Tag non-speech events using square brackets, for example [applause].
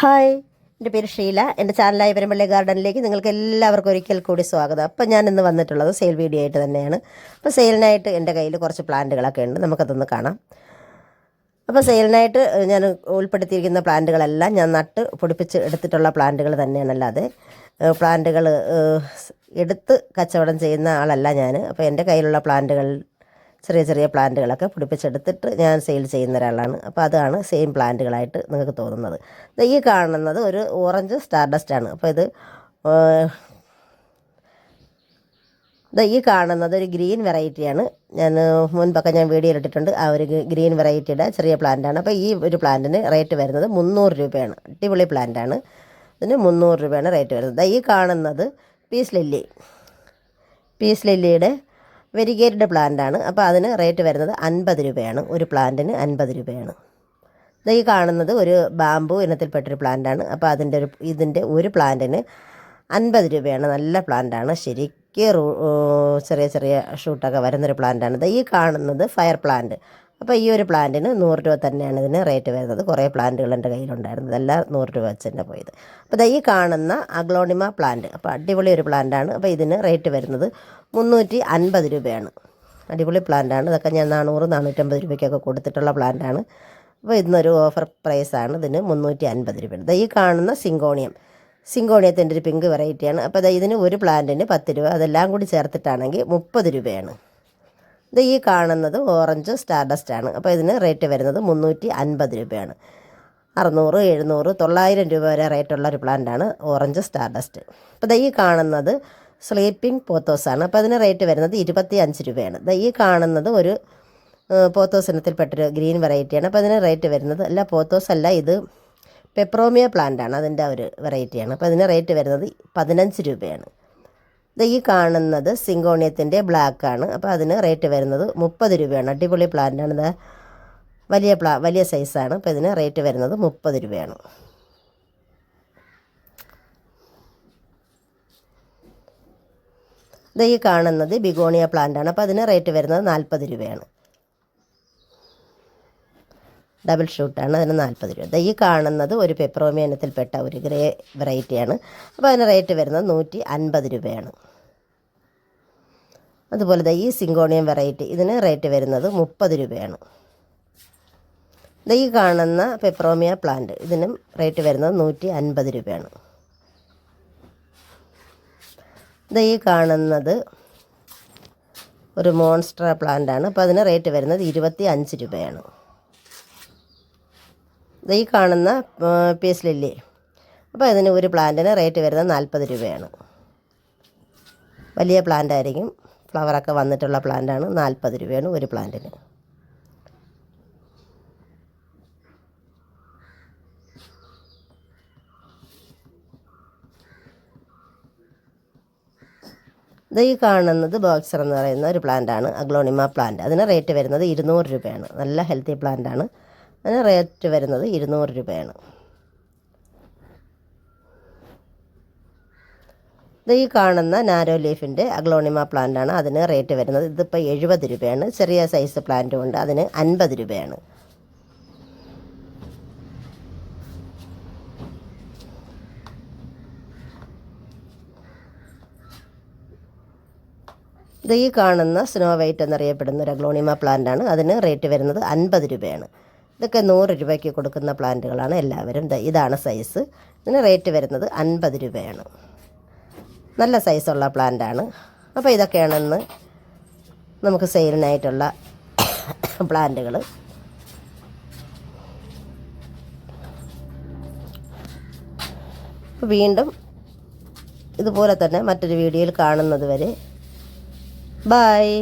Hi. എന്റെ പേര് ഷീല. എന്റെ ചാനലായ പെരുമ്പള്ളി ഗാർഡനിലേക്ക് നിങ്ങൾക്ക് എല്ലാവർക്കും ഒരിക്കൽ കൂടി സ്വാഗതം. അപ്പോൾ ഞാൻ ഇന്ന് വന്നിട്ടുള്ളത് സെയിൽ വീഡിയോ ആയിട്ട് തന്നെയാണ്. അപ്പോൾ സെയിലിനായിട്ട് എന്റെ കയ്യിൽ കുറച്ച് പ്ലാന്റുകളൊക്കെ ഉണ്ട്. നമുക്കതൊന്ന് കാണാം. അപ്പോൾ സെയിലിനായിട്ട് ഞാൻ ഉൾപ്പെടുത്തിയിരിക്കുന്ന പ്ലാന്റുകളെല്ലാം ഞാൻ നട്ട് പൊടിപ്പിച്ച് എടുത്തിട്ടുള്ള പ്ലാന്റുകൾ തന്നെയാണല്ലാതെ പ്ലാന്റുകൾ എടുത്ത് കച്ചവടം ചെയ്യുന്ന ആളല്ല ഞാൻ. അപ്പോൾ എന്റെ കയ്യിലുള്ള പ്ലാന്റുകൾ ചെറിയ ചെറിയ പ്ലാന്റുകളൊക്കെ പിടിപ്പിച്ചെടുത്തിട്ട് ഞാൻ സെയിൽ ചെയ്യുന്ന ഒരാളാണ് അപ്പോൾ അതാണ് സെയിം പ്ലാന്റുകളായിട്ട് നിങ്ങൾക്ക് തോന്നുന്നത്. ഈ കാണുന്നത് ഒരു ഓറഞ്ച് സ്റ്റാർഡസ്റ്റ് ആണ്. അപ്പോൾ ഇത് ഈ കാണുന്നത് ഒരു ഗ്രീൻ വെറൈറ്റിയാണ് ഞാൻ മുൻപൊക്കെ ഞാൻ വീഡിയോ ഇട്ടിട്ടുണ്ട്. ആ ഒരു ഗ്രീൻ വെറൈറ്റിയുടെ ചെറിയ പ്ലാന്റാണ് അപ്പോൾ ഈ ഒരു പ്ലാന്റിന് റേറ്റ് വരുന്നത് മുന്നൂറ് രൂപയാണ്. അടിപൊളി പ്ലാന്റാണ് ഇതിന് മുന്നൂറ് രൂപയാണ് റേറ്റ് വരുന്നത്. ഈ കാണുന്നത് പീസ് ലില്ലി പീസ് ലില്ലിയുടെ വെരിഗേറ്റഡ് പ്ലാന്റാണ്. അപ്പോൾ അതിന് റേറ്റ് വരുന്നത് അൻപത് രൂപയാണ്. ഒരു പ്ലാന്റിന് അൻപത് രൂപയാണ്. ഈ കാണുന്നത് ഒരു ബാമ്പു ഇനത്തിൽപ്പെട്ടൊരു പ്ലാന്റാണ്. അപ്പോൾ അതിന്റെ ഒരു ഇതിന്റെ ഒരു പ്ലാന്റിന് അൻപത് രൂപയാണ്. നല്ല പ്ലാന്റാണ്. ശരിക്കും ചെറിയ ചെറിയ ഷൂട്ടൊക്കെ വരുന്നൊരു പ്ലാന്റാണ്. ഈ കാണുന്നത് ഫയർ പ്ലാന്റ്. അപ്പോൾ ഈ ഒരു പ്ലാന്റിന് നൂറ് രൂപ തന്നെയാണ് ഇതിന് റേറ്റ് വരുന്നത്. കുറേ പ്ലാന്റുകൾ എന്റെ കയ്യിലുണ്ടായിരുന്നു. ഇതെല്ലാം നൂറ് രൂപ വെച്ച് തന്നെ പോയത്. അപ്പോൾ ഈ കാണുന്ന അഗ്ലോണിമ പ്ലാന്റ് അപ്പോൾ അടിപൊളി ഒരു പ്ലാന്റാണ്. അപ്പോൾ ഇതിന് റേറ്റ് വരുന്നത് മുന്നൂറ്റി അൻപത് രൂപയാണ്. അടിപൊളി പ്ലാന്റാണ്. ഇതൊക്കെ ഞാൻ നാനൂറ് നാനൂറ്റമ്പത് രൂപയ്ക്കൊക്കെ കൊടുത്തിട്ടുള്ള പ്ലാന്റാണ്. അപ്പോൾ ഇന്നൊരു ഓഫർ പ്രൈസാണ് ഇതിന് മുന്നൂറ്റി അൻപത് രൂപയാണ് ഈ കാണുന്ന സിങ്കോണിയം. സിങ്കോണിയത്തിന്റെ ഒരു പിങ്ക് വെറൈറ്റിയാണ്. അപ്പോൾ ഇതിന് ഒരു പ്ലാന്റിന് പത്ത് രൂപ. അതെല്ലാം കൂടി ചേർത്തിട്ടാണെങ്കിൽ മുപ്പത് രൂപയാണ്. ഇത് ഈ കാണുന്നത് ഓറഞ്ച് സ്റ്റാർഡസ്റ്റ് ആണ്. അപ്പോൾ ഇതിന് റേറ്റ് വരുന്നത് മുന്നൂറ്റി അൻപത് രൂപയാണ്. അറുന്നൂറ് എഴുന്നൂറ് തൊള്ളായിരം രൂപ വരെ റേറ്റുള്ള ഒരു പ്ലാന്റാണ് ഓറഞ്ച് സ്റ്റാർഡസ്റ്റ്. അപ്പോൾ ഈ കാണുന്നത് സ്ലീപ്പിംഗ് പോത്തോസാണ് അപ്പോൾ അതിന് റേറ്റ് വരുന്നത് ഇരുപത്തി അഞ്ച് രൂപയാണ്. ദാ ഈ കാണുന്നത് ഒരു പോത്തോസ് ഇനത്തിൽപ്പെട്ടൊരു ഗ്രീൻ വെറൈറ്റിയാണ് അപ്പോൾ അതിന് റേറ്റ് വരുന്നത് അല്ല പോത്തോസ് അല്ല ഇത് പെപ്രോമിയ പ്ലാന്റ് ആണ് അതിന്റെ ഒരു വെറൈറ്റിയാണ് അപ്പോൾ അതിന് റേറ്റ് വരുന്നത് പതിനഞ്ച് രൂപയാണ്. ഈ കാണുന്നത് സിങ്കോണിയത്തിന്റെ ബ്ലാക്ക് ആണ് അപ്പോൾ അതിന് റേറ്റ് വരുന്നത് മുപ്പത് രൂപയാണ്. അടിപൊളി പ്ലാന്റ് ഇത് വലിയ പ്ലാ വലിയ സൈസാണ്. അപ്പോൾ ഇതിന് റേറ്റ് വരുന്നത് മുപ്പത് രൂപയാണ്. ഇത് ഈ കാണുന്നത് ബിഗോണിയ പ്ലാന്റ് ആണ് അപ്പോൾ അതിന് റേറ്റ് വരുന്നത് നാൽപ്പത് രൂപയാണ്. ഡബിൾ ഷൂട്ടാണ് അതിന് നാൽപ്പത് രൂപ. ഈ കാണുന്നത് ഒരു പെപ്രോമിയ ഇനത്തിൽപ്പെട്ട ഒരു ഗ്രേ വെറൈറ്റിയാണ് അപ്പോൾ അതിന് റേറ്റ് വരുന്നത് നൂറ്റി അൻപത് രൂപയാണ്. അതുപോലെ ഈ സിങ്കോണിയം വെറൈറ്റി ഇതിന് റേറ്റ് വരുന്നത് മുപ്പത് രൂപയാണ്. ഈ കാണുന്ന പെപ്രോമിയ പ്ലാന്റ് ഇതിനും റേറ്റ് വരുന്നത് നൂറ്റി അൻപത് രൂപയാണ് ഈ കാണുന്നത് ഒരു മോൺസ്റ്റർ പ്ലാന്റ് ആണ്. അപ്പോൾ അതിന് റേറ്റ് വരുന്നത് ഇരുപത്തി അഞ്ച് രൂപയാണ്. ഈ കാണുന്ന പീസ് ലില്ലി. അപ്പോൾ ഇതിന് ഒരു പ്ലാന്റിന് റേറ്റ് വരുന്നത് നാൽപ്പത് രൂപയാണ്. വലിയ പ്ലാന്റ് ആയിരിക്കും. ഫ്ലവറൊക്കെ വന്നിട്ടുള്ള പ്ലാന്റാണ് നാൽപ്പത് രൂപയാണ് ഒരു പ്ലാന്റിന്. ഇത് ഈ കാണുന്നത് ബോക്സർ എന്ന് പറയുന്ന ഒരു പ്ലാന്റാണ് അഗ്ലോണിമ പ്ലാന്റ് അതിന് റേറ്റ് വരുന്നത് ഇരുന്നൂറ് രൂപയാണ്. നല്ല ഹെൽത്തി പ്ലാന്റാണ് അതിന് റേറ്റ് വരുന്നത് ഇരുന്നൂറ് രൂപയാണ്. ഇത് ഈ കാണുന്ന നാരോ ലീഫിന്റെ അഗ്ലോണിമ പ്ലാന്റാണ് അതിന് റേറ്റ് വരുന്നത്. ഇതിപ്പോൾ എഴുപത് രൂപയാണ്. ചെറിയ സൈസ് പ്ലാന്റും ഉണ്ട്. അതിന് അൻപത് രൂപയാണ്. ഇത് ഈ കാണുന്ന സ്നോ വൈറ്റ് എന്നറിയപ്പെടുന്ന ഒരു അഗ്ലോണിമ പ്ലാന്റാണ്. അതിന് റേറ്റ് വരുന്നത് അൻപത് രൂപയാണ്. ഇതൊക്കെ നൂറ് രൂപയ്ക്ക് കൊടുക്കുന്ന പ്ലാന്റുകളാണ് എല്ലാവരും. ഇതാണ് സൈസ്. ഇതിന് റേറ്റ് വരുന്നത് അൻപത് രൂപയാണ്. നല്ല സൈസുള്ള പ്ലാന്റാണ്. അപ്പോൾ ഇതൊക്കെയാണെന്ന് നമുക്ക് സെയിലിനായിട്ടുള്ള [coughs] പ്ലാന്റുകൾ. വീണ്ടും ഇതുപോലെ തന്നെ മറ്റൊരു വീഡിയോയിൽ കാണുന്നത് വരെ. ബായ്